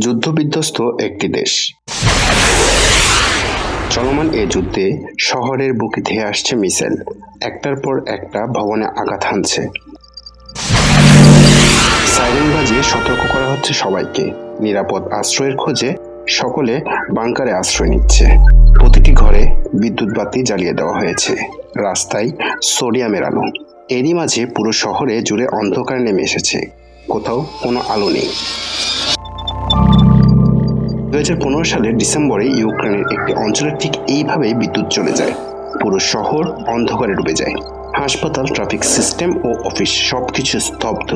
যুদ্ধবিধ্বস্ত একটি দেশ। চলমান এ যুদ্ধে শহরের বুকে ধেয়ে আসছে মিসাইল। একটার পর একটা ভবনে আঘাত হানছে। সাইরেন বাজিয়ে সতর্ক করা হচ্ছে সবাইকে। নিরাপদ আশ্রয়ের খোঁজে সকলে বাংকারে আশ্রয় নিচ্ছে। প্রতিটি ঘরে বিদ্যুৎ বাতি জ্বালিয়ে দেওয়া হয়েছে। রাস্তায় সোডিয়ামের আলো এরই মাঝে পুরো শহরে জুড়ে অন্ধকার নেমে এসেছে। কোথাও কোনো আলো নেই। দু হাজার পনেরো সালের ডিসেম্বরে ইউক্রেনের একটি অঞ্চলে ঠিক এইভাবেই বিদ্যুৎ চলে যায়। পুরো শহর অন্ধকারে ডুবে যায়। হাসপাতাল, ট্রাফিক সিস্টেম ও অফিস সবকিছু স্তব্ধ।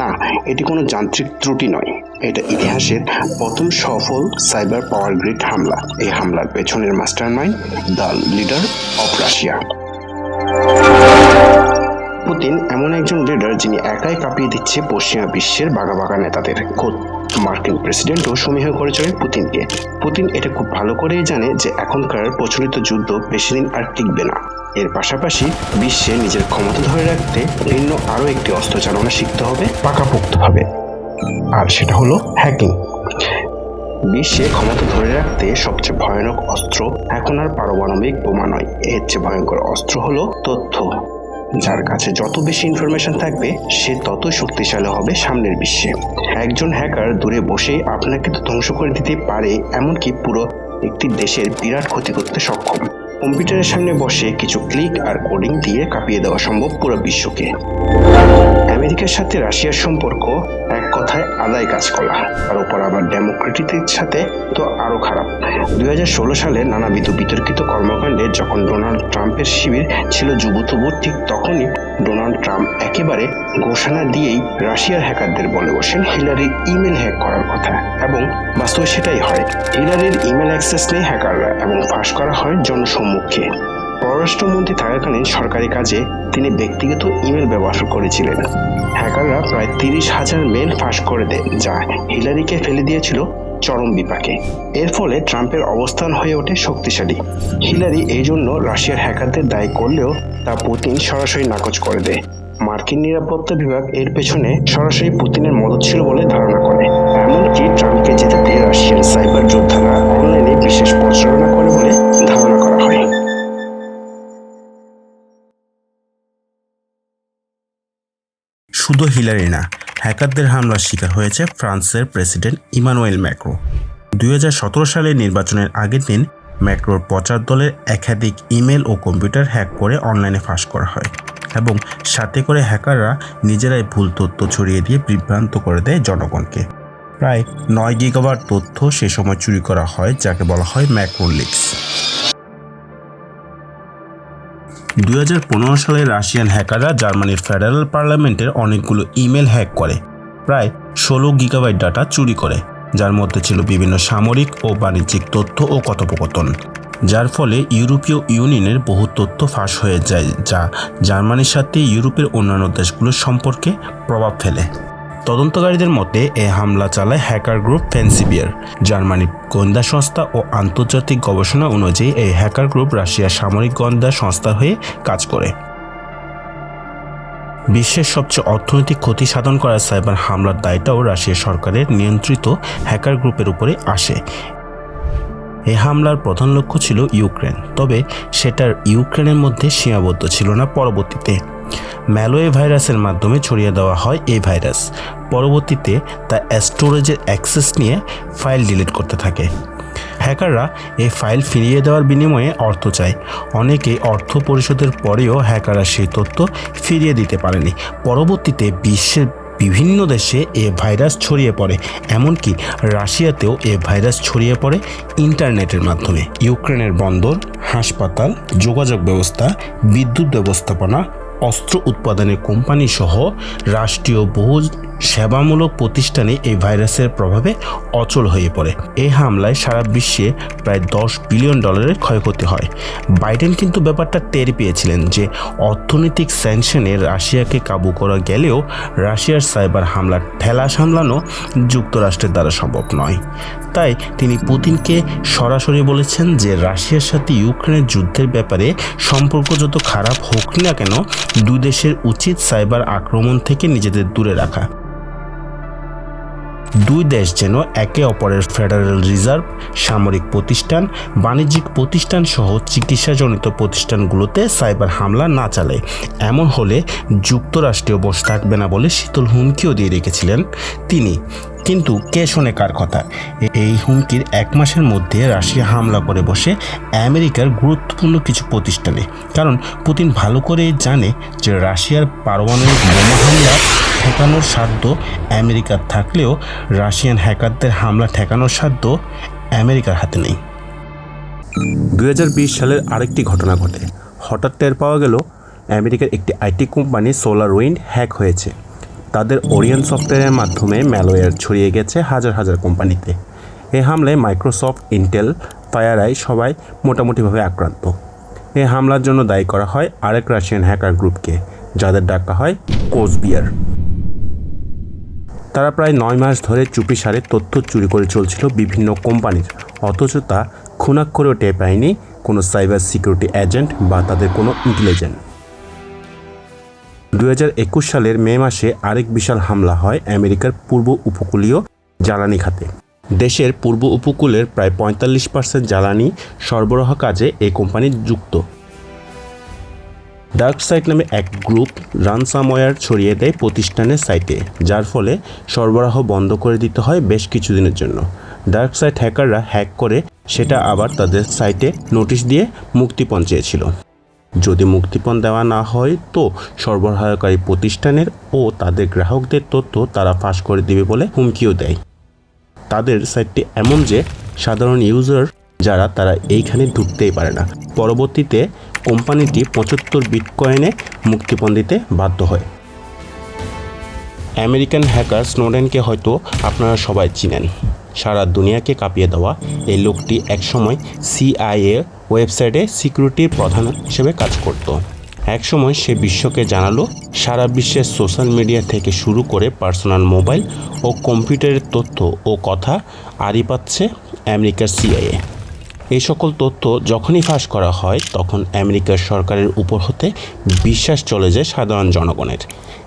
না, এটি কোনো যান্ত্রিক ত্রুটি নয়। এটা ইতিহাসের প্রথম সফল সাইবার পাওয়ার গ্রিড হামলা। এই হামলার পেছনের mastermind the leader of Russia. Putin এমন একজন লিডার যিনি একাই কাঁপিয়ে দিচ্ছে পশ্চিমা বিশ্বের বাঘা বাঘা নেতাদের। খোদ মার্কিন প্রেসিডেন্টও সমীহ করে চলেন পুতিনকে। পুতিন এটা খুব ভালো করেই জানে যে এখনকার প্রচলিত যুদ্ধ বেশি দিন আর টিকবে না। এর পাশাপাশি বিশ্বে নিজের ক্ষমতা ধরে রাখতে ভিন্ন আরও একটি অস্ত্র চালনা শিখতে হবে, পাকাপোক্তভাবে। আর সেটা হলো হ্যাকিং। বিশ্বে ক্ষমতা ধরে রাখতে সবচেয়ে ভয়ানক অস্ত্র এখন আর পারমাণবিক বোমা নয়, এর চেয়ে ভয়ঙ্কর অস্ত্র হলো তথ্য। যার কাছে যত বেশি ইনফরমেশন থাকবে, সে তত শক্তিশালী হবে সামনের বিশ্বে। একজন হ্যাকার দূরে বসে আপনাকে তো ধ্বংস করে দিতে পারে, এমনকি পুরো একটি দেশের বিরাট ক্ষতি করতে সক্ষম। কম্পিউটারের সামনে বসে কিছু ক্লিক আর কোডিং দিয়ে কাঁপিয়ে দেওয়া সম্ভব পুরো বিশ্বকে। আমেরিকার সাথে রাশিয়ার সম্পর্ক কথায় আদায় কাজ করা তার উপর আবার ডেমোক্রেটিকের সাথে তো আরও খারাপ দুই সালে নানাবিধ বিতর্কিত কর্মকাণ্ডে যখন ডোনাল্ড ট্রাম্পের শিবির ছিল যুবতবু ঠিক তখনই ডোনাল্ড ট্রাম্প একেবারে ঘোষণা দিয়েই রাশিয়ার হ্যাকারদের বলে বসেন হিলারির ইমেল হ্যাক করার কথা। এবং বাস্তবে সেটাই হয়, হিলারির ইমেল অ্যাক্সেস নেই হ্যাকাররা এবং ফাঁস করা হয় জনসম্মুখে। পররাষ্ট্রমন্ত্রী থাকাকালীন সরকারি কাজে তিনি ব্যক্তিগত ইমেল ব্যবহার করেছিলেন। হ্যাকাররা প্রায় তিরিশ হাজার মেল ফাঁস করে দেয় যা হিলারিকে ফেলে দিয়েছিল চরম বিপাকে। এর ফলে ট্রাম্পের অবস্থান হয়ে ওঠে শক্তিশালী। হিলারি এই জন্য রাশিয়ার হ্যাকারদের দায়ী করলেও তা পুতিন সরাসরি নাকচ করে দেয়। মার্কিন নিরাপত্তা বিভাগ এর পেছনে সরাসরি পুতিনের মদত ছিল বলে ধারণা করে। এমনকি ট্রাম্পকে জেতাতে রাশিয়ান সাইবার যোদ্ধারা অনলাইনে বিশেষ প্রচারণা শুধু হিলারি না, হ্যাকারদের হামলার শিকার হয়েছে ফ্রান্সের প্রেসিডেন্ট ইমানুয়েল ম্যাক্রো। দুই হাজার সতেরো সালের নির্বাচনের আগের দিন ম্যাক্রোর প্রচার দলের একাধিক ইমেল ও কম্পিউটার হ্যাক করে অনলাইনে ফাঁস করা হয় এবং সাথে করে হ্যাকাররা নিজেরাই ভুল তথ্য ছড়িয়ে দিয়ে বিভ্রান্ত করে দেয় জনগণকে। প্রায় নয় গিগাবার তথ্য সে সময় চুরি করা হয়, যাকে বলা হয় ম্যাক্রো দুই সালে রাশিয়ান হ্যাকাররা জার্মানির ফেডারেল পার্লামেন্টের অনেকগুলো ইমেল হ্যাক করে। প্রায় ষোলো গিগাবাইট ডাটা চুরি করে, যার মধ্যে ছিল বিভিন্ন সামরিক ও বাণিজ্যিক তথ্য ও কথোপকথন, যার ফলে ইউরোপীয় ইউনিয়নের বহু তথ্য ফাঁস হয়ে যায়, যা জার্মানির সাথে ইউরোপের অন্যান্য দেশগুলোর সম্পর্কে প্রভাব ফেলে। তদন্তকারীদের মতে এ হামলা চালায় হ্যাকার গ্রুপ ফেন্সিবিয়ার। জার্মানির গোয়েন্দা সংস্থা ও আন্তর্জাতিক গবেষণা অনুযায়ী এই হ্যাকার গ্রুপ রাশিয়ার সামরিক গোয়েন্দা সংস্থা হয়ে কাজ করে। বিশ্বের সবচেয়ে অর্থনৈতিক ক্ষতি সাধন করা সাইবার হামলার দায়টাও রাশিয়া সরকারের নিয়ন্ত্রিত হ্যাকার গ্রুপের উপরে আসে। এ হামলার প্রধান লক্ষ্য ছিল ইউক্রেন, তবে সেটার ইউক্রেনের মধ্যে সীমাবদ্ধ ছিল না পরবর্তীতে। ম্যালোয়ে ভাইরাসের মাধ্যমে ছড়িয়ে দেওয়া হয় এই ভাইরাস। পরবর্তীতে তা স্টোরেজের অ্যাক্সেস নিয়ে ফাইল ডিলিট করতে থাকে। হ্যাকাররা এই ফাইল ফিরিয়ে দেওয়ার বিনিময়ে অর্থ চায়। অনেকে অর্থ পরিশোধের পরেও হ্যাকাররা সেই তথ্য ফিরিয়ে দিতে পারেনি। পরবর্তীতে বিশ্বের বিভিন্ন দেশে এ ভাইরাস ছড়িয়ে পড়ে। এমনকি রাশিয়াতেও এ ভাইরাস ছড়িয়ে পড়ে ইন্টারনেটের মাধ্যমে। ইউক্রেনের বন্দর, হাসপাতাল, যোগাযোগ ব্যবস্থা, বিদ্যুৎ ব্যবস্থাপনা অস্ত্র উৎপাদনের কোম্পানি সহ রাষ্ট্রীয় বহু সেবামূলক প্রতিষ্ঠানে এই ভাইরাসের প্রভাবে অচল হয়ে পড়ে। এই হামলায় সারা বিশ্বে প্রায় দশ বিলিয়ন ডলারের ক্ষয়ক্ষতি হয়। বাইডেন কিন্তু ব্যাপারটা টের পেয়েছিলেন যে অর্থনৈতিক স্যাংশনে রাশিয়াকে কাবু করা গেলেও রাশিয়ার সাইবার হামলার ঠেলা সামলানো যুক্তরাষ্ট্রের দ্বারা সম্ভব নয়। তাই তিনি পুতিনকে সরাসরি বলেছেন যে রাশিয়ার সাথে ইউক্রেনের যুদ্ধের ব্যাপারে সম্পর্ক যত খারাপ হোক না কেন, দুই দেশের উচিত সাইবার আক্রমণ থেকে নিজেদের দূরে রাখা। দুই দেশ যেন একে অপরের ফেডারেল রিজার্ভ, সামরিক প্রতিষ্ঠান, বাণিজ্যিক প্রতিষ্ঠান সহ চিকিৎসাজনিত প্রতিষ্ঠানগুলোতে সাইবার হামলা না চালে। এমন হলে যুক্তরাষ্ট্রীয় বসে থাকবে না বলে শীতল হুমকিও দিয়ে রেখেছিলেন তিনি। কিন্তু কে শোনে কার কথা? এই হুমকির এক মাসের মধ্যে রাশিয়া হামলা করে বসে আমেরিকার গুরুত্বপূর্ণ কিছু প্রতিষ্ঠানে। কারণ পুতিন ভালো করেই জানে যে রাশিয়ার পারমাণবিক বোমা হামলা ঠেকানোর সাধ্য আমেরিকার থাকলেও রাশিয়ান হ্যাকারদের হামলা ঠেকানোর সাধ্য আমেরিকার হাতে নেই। দু হাজার বিশ সালের আরেকটি ঘটনা ঘটে। হঠাৎ টের পাওয়া গেল, আমেরিকার একটি IT company solar wind hack হয়েছে। তাদের ওরিয়ন সফটওয়্যারের মাধ্যমে ম্যালওয়্যার ছড়িয়ে গেছে হাজার হাজার কোম্পানিতে। এ হামলায় মাইক্রোসফট, ইন্টেল ফায়ারাই সবাই মোটামুটিভাবে আক্রান্ত। এ হামলার জন্য দায়ী করা হয় আরেক রাশিয়ান হ্যাকার গ্রুপকে, যাদের ডাকা হয় কোচবিয়ার তারা প্রায় নয় মাস ধরে চুপিসারে তথ্য চুরি করে চলছিল বিভিন্ন কোম্পানির। অথচ তা খুনাক্ষরেও টের পায়নি কোনো সাইবার সিকিউরিটি এজেন্ট বা তাদের কোনো ইন্টেলিজেন্ট। দু সালের মে মাসে আরেক বিশাল হামলা হয় আমেরিকার পূর্ব উপকূলীয় জ্বালানি খাতে। দেশের পূর্ব উপকূলের প্রায় পঁয়তাল্লিশ পার্সেন্ট জ্বালানি সরবরাহ কাজে এই কোম্পানি যুক্ত। ডার্ক সাইট নামে এক গ্রুপ রানসামওয়্যার ছড়িয়ে দেয় প্রতিষ্ঠানের সাইটে, যার ফলে সরবরাহ বন্ধ করে দিতে হয় বেশ কিছুদিনের জন্য। ডার্ক সাইট হ্যাকাররা হ্যাক করে সেটা আবার তাদের সাইটে নোটিশ দিয়ে মুক্তিপণ চেয়েছিল যদি মুক্তিপণ দেওয়া না হয়, তো সরবরাহকারী প্রতিষ্ঠানের ও তাদের গ্রাহকদের তথ্য তারা ফাঁস করে দেবে বলে হুমকিও দেয়। তাদের সাইটটি এমন যে, সাধারণ ইউজার যারা তারা এইখানে ঢুকতেই পারে না। পরবর্তীতে কোম্পানিটি পঁচাত্তর বিটকয়েনে মুক্তিপণ দিতে বাধ্য হয়। আমেরিকান হ্যাকার স্নোডেনকে হয়তো আপনারা সবাই চিনেন। সারা দুনিয়াকে কাঁপিয়ে দেওয়া। এই লোকটি একসময় সিআইএ ওয়েবসাইটে সিকিউরিটির প্রধান হিসেবে কাজ করত। একসময় সে বিশ্বকে জানালো, সারা বিশ্বের সোশ্যাল মিডিয়া থেকে শুরু করে পার্সোনাল মোবাইল ও কম্পিউটারের তথ্য ও কথা আড়ি পাচ্ছে আমেরিকার সিআইএ এই সকল তথ্য যখনই ফাঁস করা হয়, তখন আমেরিকার সরকারের উপর হতে বিশ্বাস চলে যায় সাধারণ জনগণের।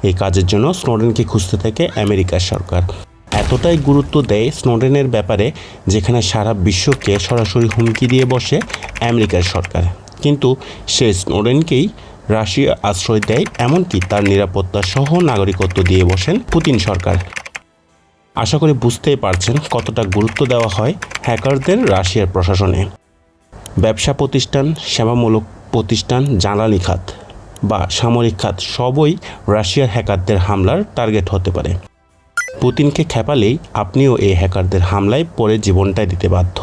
এই কাজের জন্য স্নোডেনকে খুঁজতে থাকে আমেরিকার সরকার। এতটাই গুরুত্ব দেয় স্নোডেনের ব্যাপারে, যেখানে সারা বিশ্বকে সরাসরি হুমকি দিয়ে বসে আমেরিকার সরকার। কিন্তু সে স্নোডেনকেই রাশিয়া আশ্রয় দেয়, এমনকি তার নিরাপত্তা সহ নাগরিকত্ব দিয়ে বসেন পুতিন সরকার। আশা করি বুঝতেই পারছেন কতটা গুরুত্ব দেওয়া হয় হ্যাকারদের রাশিয়ার প্রশাসনে। ব্যবসা প্রতিষ্ঠান, সেবামূলক প্রতিষ্ঠান, জ্বালানি খাত বা সামরিক খাত সবই রাশিয়ার হ্যাকারদের হামলার টার্গেট হতে পারে। পুতিনকে খেপালেই আপনিও এই হ্যাকারদের হামলায় পরে জীবনটাই দিতে বাধ্য।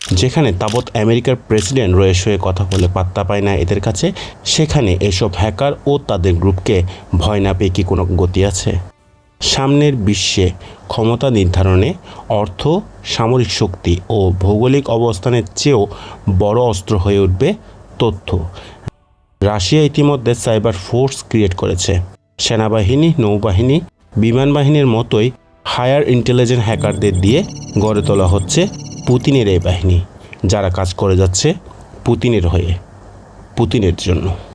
যেখানে তাবৎ আমেরিকার প্রেসিডেন্ট রয়ে শুয়ে কথা বলে পাত্তা পায় না এদের কাছে, সেখানে এসব হ্যাকার ও তাদের গ্রুপকে ভয় না পেয়ে কি কোনো গতি আছে? সামনের বিশ্বে ক্ষমতা নির্ধারণে অর্থ, সামরিক শক্তি ও ভৌগোলিক অবস্থানের চেয়েও বড় অস্ত্র হয়ে উঠবে তথ্য। রাশিয়া ইতিমধ্যে সাইবার ফোর্স ক্রিয়েট করেছে। সেনাবাহিনী, নৌবাহিনী বিমান বাহিনীর মতোই হায়ার ইন্টেলিজেন্ট হ্যাকারদের দিয়ে গড়ে তোলা হচ্ছে পুতিনের এই বাহিনী, যারা কাজ করে যাচ্ছে পুতিনের হয়ে, পুতিনের জন্য।